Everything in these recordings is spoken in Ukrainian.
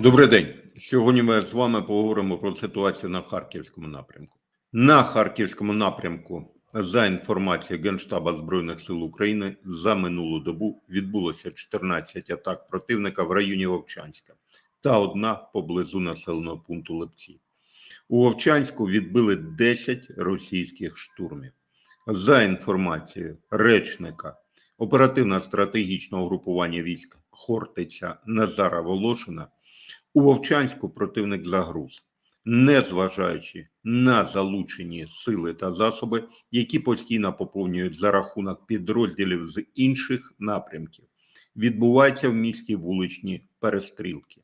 Добрий день. Сьогодні ми з вами поговоримо про ситуацію на Харківському напрямку. На Харківському напрямку, за інформацією Генштаба Збройних сил України, за минулу добу відбулося 14 атак противника в районі Вовчанська та одна поблизу населеного пункту Лепці. У Вовчанську відбили 10 російських штурмів. За інформацією речника оперативно-стратегічного групування військ Хортиця Назара Волошина, у Вовчанську противник загруз, незважаючи на залучені сили та засоби, які постійно поповнюють за рахунок підрозділів з інших напрямків, відбуваються в місті вуличні перестрілки.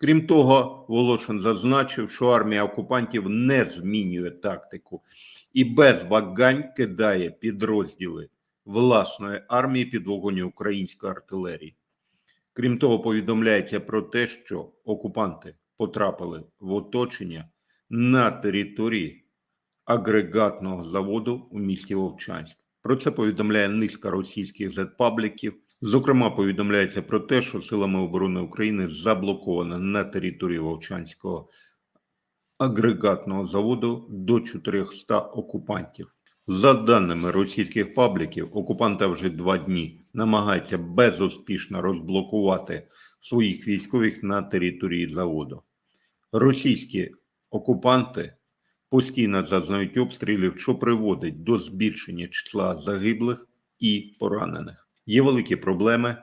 Крім того, Волошин зазначив, що армія окупантів не змінює тактику і без вагань кидає підрозділи власної армії під вогонь української артилерії. Крім того, повідомляється про те, що окупанти потрапили в оточення на території агрегатного заводу у місті Вовчанськ. Про це повідомляє низка російських зетпабліків. Зокрема, повідомляється про те, що силами оборони України заблоковано на території Вовчанського агрегатного заводу до 400 окупантів. За даними російських пабліків, окупанти вже два дні намагаються безуспішно розблокувати своїх військових на території заводу. Російські окупанти постійно зазнають обстрілів, що приводить до збільшення числа загиблих і поранених. Є великі проблеми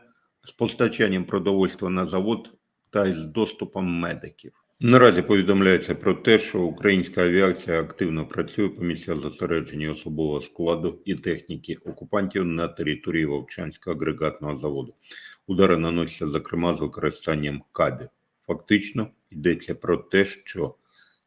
з постачанням продовольства на завод та з доступом медиків. Наразі повідомляється про те, що українська авіація активно працює по місцях зосередження особового складу і техніки окупантів на території Вовчанського агрегатного заводу. Удари наносяться, зокрема, з використанням кабів. Фактично йдеться про те, що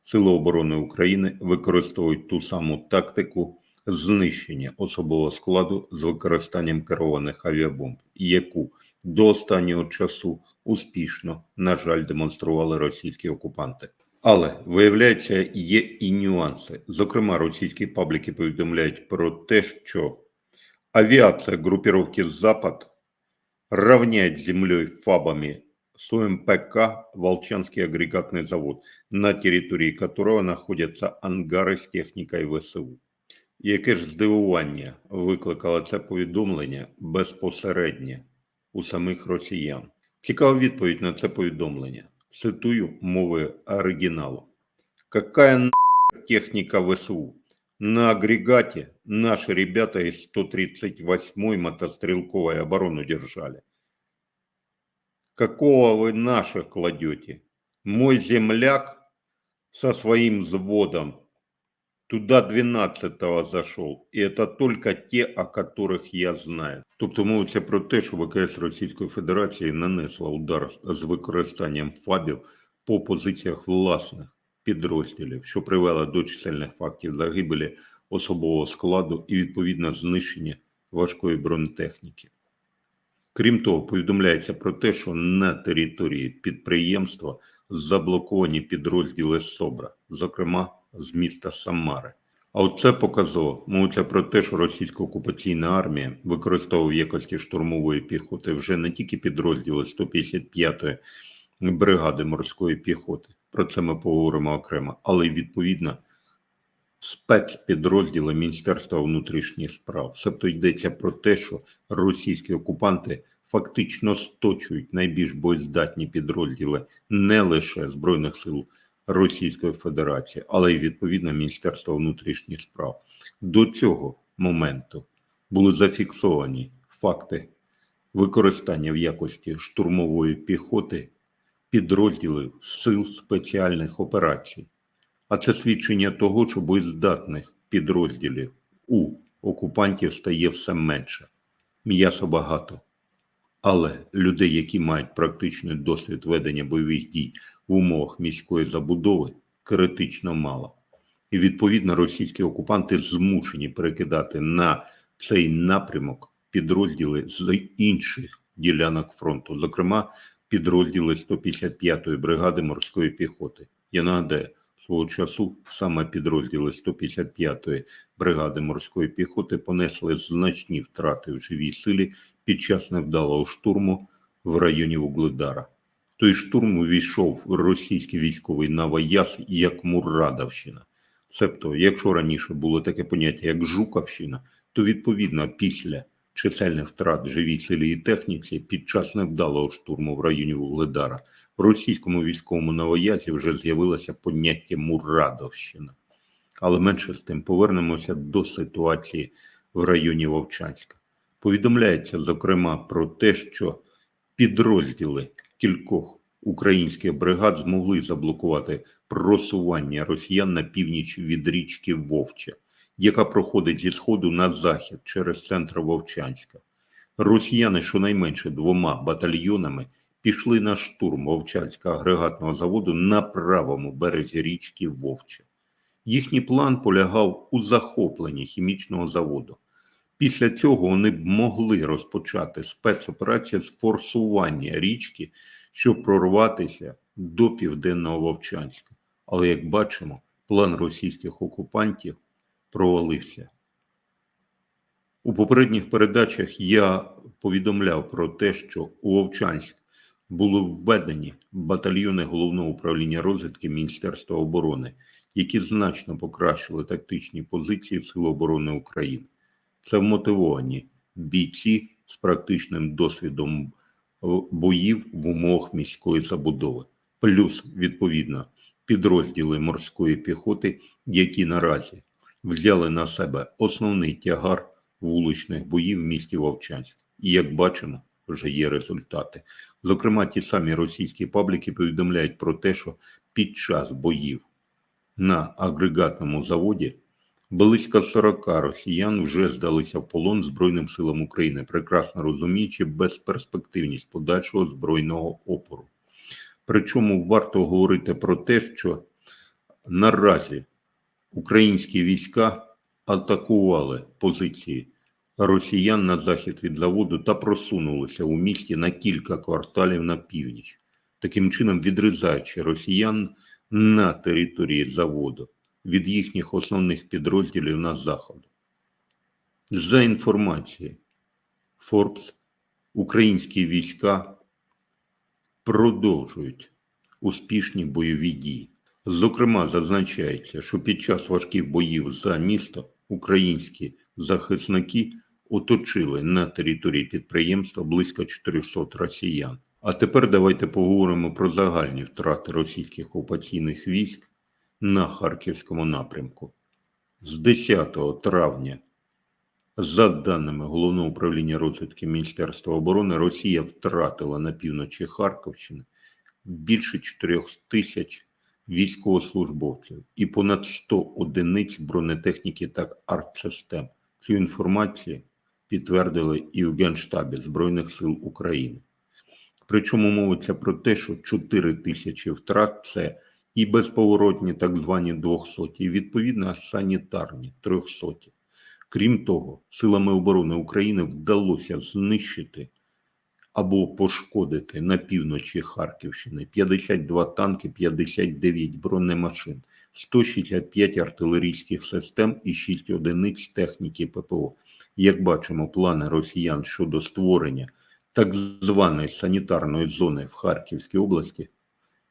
Сили оборони України використовують ту саму тактику знищення особового складу з використанням керованих авіабомб, яку до останнього часу успішно, на жаль, демонстрували російські окупанти. Але виявляється, є і нюанси. Зокрема, російські пабліки повідомляють про те, що авіація групіровки Запад равняет с землей фабами с УМПК «Волчанский агрегатный завод», на території которого знаходяться ангари з технікою ВСУ. Яке ж здивування викликало це повідомлення безпосередньо у самих росіян? Цікава відповідь на це повідомлення. Цитую мовою оригіналу. Какая нахер техника ВСУ? На агрегате наши ребята из 138-й мотострелковой оборону держали. Какого вы наших кладете? Мой земляк со своим взводом туда 12-го зашел. И это только те, о которых я знаю. Тобто мовиться про те, що ВКС Російської Федерації нанесла удар з використанням ФАБів по позиціях власних підрозділів, що привело до чисельних фактів загибелі особового складу і відповідно знищення важкої бронетехніки. Крім того, повідомляється про те, що на території підприємства заблоковані підрозділи СОБРа, зокрема з міста Самари. А от це показово. Мовиться про те, що російська окупаційна армія використовує в якості штурмової піхоти вже не тільки підрозділи 155-ї бригади морської піхоти. Про це ми поговоримо окремо, але й відповідно спецпідрозділи Міністерства внутрішніх справ. Тобто йдеться про те, що російські окупанти фактично сточують найбільш боєздатні підрозділи не лише Збройних сил Російської Федерації, але й відповідно Міністерства внутрішніх справ. До цього моменту були зафіксовані факти використання в якості штурмової піхоти підрозділів сил спеціальних операцій. А це свідчення того, що боєздатних підрозділів у окупантів стає все менше. М'ясо багато. Але людей, які мають практичний досвід ведення бойових дій в умовах міської забудови, критично мало. І відповідно російські окупанти змушені перекидати на цей напрямок підрозділи з інших ділянок фронту, зокрема підрозділи 155-ї бригади морської піхоти. Я нагадаю, свого часу саме підрозділи 155-ї бригади морської піхоти понесли значні втрати в живій силі під час невдалого штурму в районі Вугледара. той штурм увійшов російський військовий Новояз як Мурадовщина. Себто, якщо раніше було таке поняття як Жуковщина, то відповідно після чисельних втрат живій силі і техніці під час невдалого штурму в районі Вугледара в російському військовому новоязі вже з'явилося поняття Мурадовщина. Але менше з тим повернемося до ситуації в районі Вовчанська. Повідомляється зокрема про те, що підрозділи кількох українських бригад змогли заблокувати просування росіян на північ від річки Вовча, яка проходить зі сходу на захід через центр Вовчанська. Росіяни щонайменше двома батальйонами пішли на штурм Вовчанського агрегатного заводу на правому березі річки Вовча. Їхній план полягав у захопленні хімічного заводу. Після цього вони б могли розпочати спецоперацію з форсування річки, щоб прорватися до південного Вовчанська. Але як бачимо, план російських окупантів провалився. У попередніх передачах я повідомляв про те, що у Вовчанськ були введені батальйони головного управління розвідки Міністерства оборони, які значно покращили тактичні позиції Сил оборони України. Це вмотивовані бійці з практичним досвідом е, боїв в умовах міської забудови, плюс відповідно підрозділи морської піхоти, які наразі взяли на себе основний тягар вуличних боїв в місті Вовчанськ. І як бачимо, вже є результати. Зокрема, ті самі російські пабліки повідомляють про те, що під час боїв на агрегатному заводі близько 40 росіян вже здалися в полон Збройним силам України, прекрасно розуміючи безперспективність подальшого збройного опору. Причому варто говорити про те, що наразі українські війська атакували позиції росіян на захід від заводу та просунулися у місті на кілька кварталів на північ, таким чином відрізаючи росіян на території заводу від їхніх основних підрозділів на заходу. За інформацією Forbes, українські війська продовжують успішні бойові дії. Зокрема, зазначається, що під час важких боїв за місто українські захисники оточили на території підприємства близько 400 росіян. А тепер давайте поговоримо про загальні втрати російських окупаційних військ на Харківському напрямку. З 10 травня, за даними Головного управління розвідки Міністерства оборони, Росія втратила на півночі Харківщини більше 4 тисяч військовослужбовців і понад 100 одиниць бронетехніки та артсистем. Цю інформацію підтвердили і в Генштабі Збройних сил України. Причому мовиться про те, що 4 тисячі втрат це і безповоротні так звані 200, і відповідно санітарні 300. Крім того, силами оборони України вдалося знищити або пошкодити на півночі Харківщини 52 танки, 59 бронемашин, 165 артилерійських систем і 6 одиниць техніки ППО. Як бачимо, плани росіян щодо створення так званої санітарної зони в Харківській області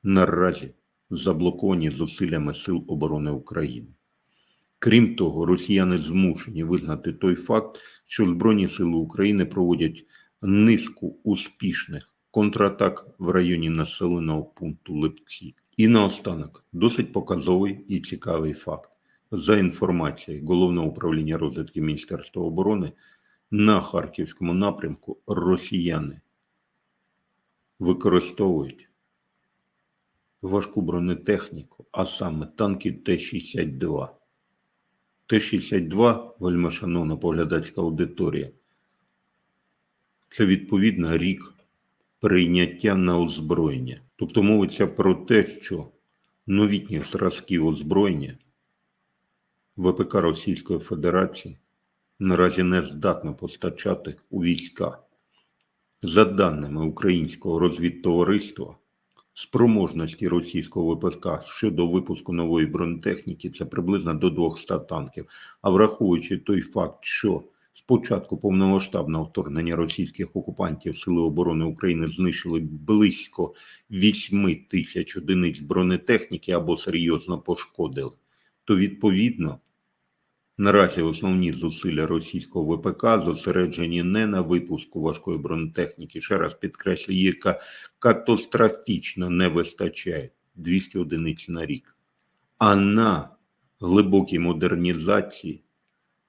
наразі заблоковані зусиллями Сил оборони України. Крім того, росіяни змушені визнати той факт, що Збройні Сили України проводять низку успішних контратак в районі населеного пункту Липці. І наостанок досить показовий і цікавий факт. За інформацією Головного управління розвідки Міністерства оборони на Харківському напрямку росіяни використовують важку бронетехніку, а саме танки Т-62. Т-62, вельми шановна поглядацька аудиторія, це відповідно рік прийняття на озброєння. Тобто мовиться про те, що новітніх зразків озброєння ВПК Російської Федерації наразі не здатно постачати у війська. За даними Українського розвідтовариства, спроможності російського ВПК щодо випуску нової бронетехніки це приблизно до 200 танків. А враховуючи той факт, що З початку повномасштабного вторгнення російських окупантів Сили оборони України знищили близько 8 тисяч одиниць бронетехніки або серйозно пошкодили, то відповідно наразі основні зусилля російського ВПК зосереджені не на випуску важкої бронетехніки, ще раз підкреслю, її ка- катастрофічно не вистачає 200 одиниць на рік, а на глибокій модернізації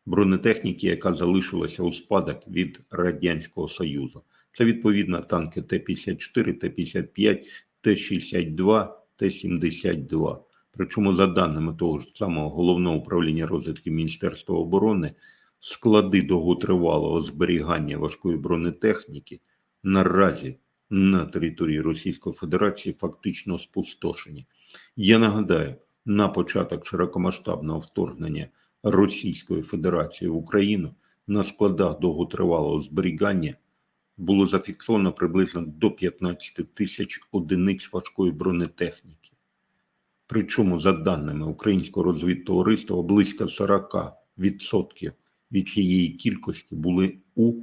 бронетехніки, яка залишилася у спадок від Радянського Союзу. Це відповідно танки Т-54, Т-55, Т-62, Т-72. Причому, за даними того ж самого головного управління розвідки Міністерства оборони, склади довготривалого зберігання важкої бронетехніки наразі на території Російської Федерації фактично спустошені. Я нагадаю, на початок широкомасштабного вторгнення Російської Федерації в Україну на складах довготривалого зберігання було зафіксовано приблизно до 15 тисяч одиниць важкої бронетехніки. Причому, за даними українського розвідтовариства, близько 40% від цієї кількості були у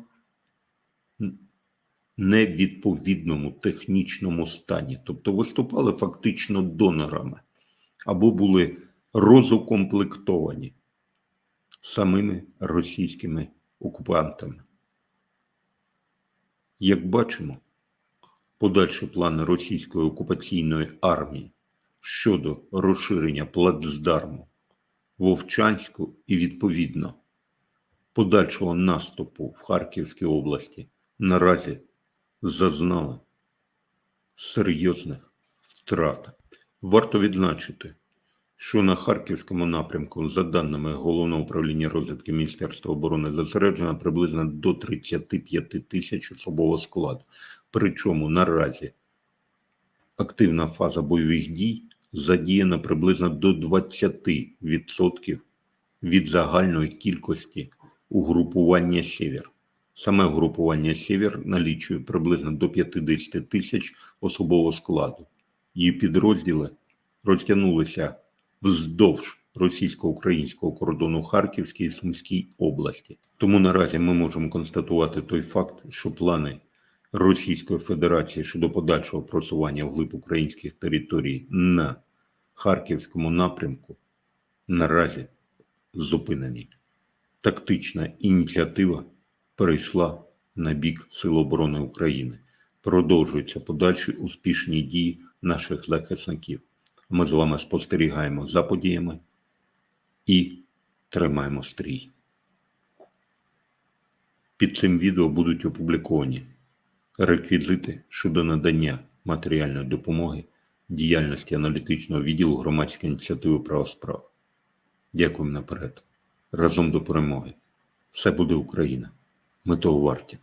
невідповідному технічному стані, тобто виступали фактично донорами або були розукомплектовані самими російськими окупантами. Як бачимо, подальші плани російської окупаційної армії щодо розширення плацдарму Вовчанську і відповідно подальшого наступу в Харківській області наразі зазнали серйозних втрат. Варто відзначити, що на Харківському напрямку, за даними Головного управління розвідки Міністерства оборони, зосереджено приблизно до 35 тисяч особового складу. Причому наразі активна фаза бойових дій задіяна приблизно до 20% від загальної кількості угрупування «Сєвєр». Саме угрупування «Сєвєр» налічує приблизно до 50 тисяч особового складу. Її підрозділи розтягнулися вздовж російсько-українського кордону Харківській і Сумській області. Тому наразі ми можемо констатувати той факт, що плани Російської Федерації щодо подальшого просування вглиб українських територій на Харківському напрямку наразі зупинені. Тактична ініціатива перейшла на бік Сил оборони України. Продовжуються подальші успішні дії наших захисників. Ми з вами спостерігаємо за подіями і тримаємо стрій. Під цим відео будуть опубліковані реквізити щодо надання матеріальної допомоги діяльності аналітичного відділу громадської ініціативи права справ. Дякуємо наперед. Разом до перемоги. Все буде Україна. Ми того варті.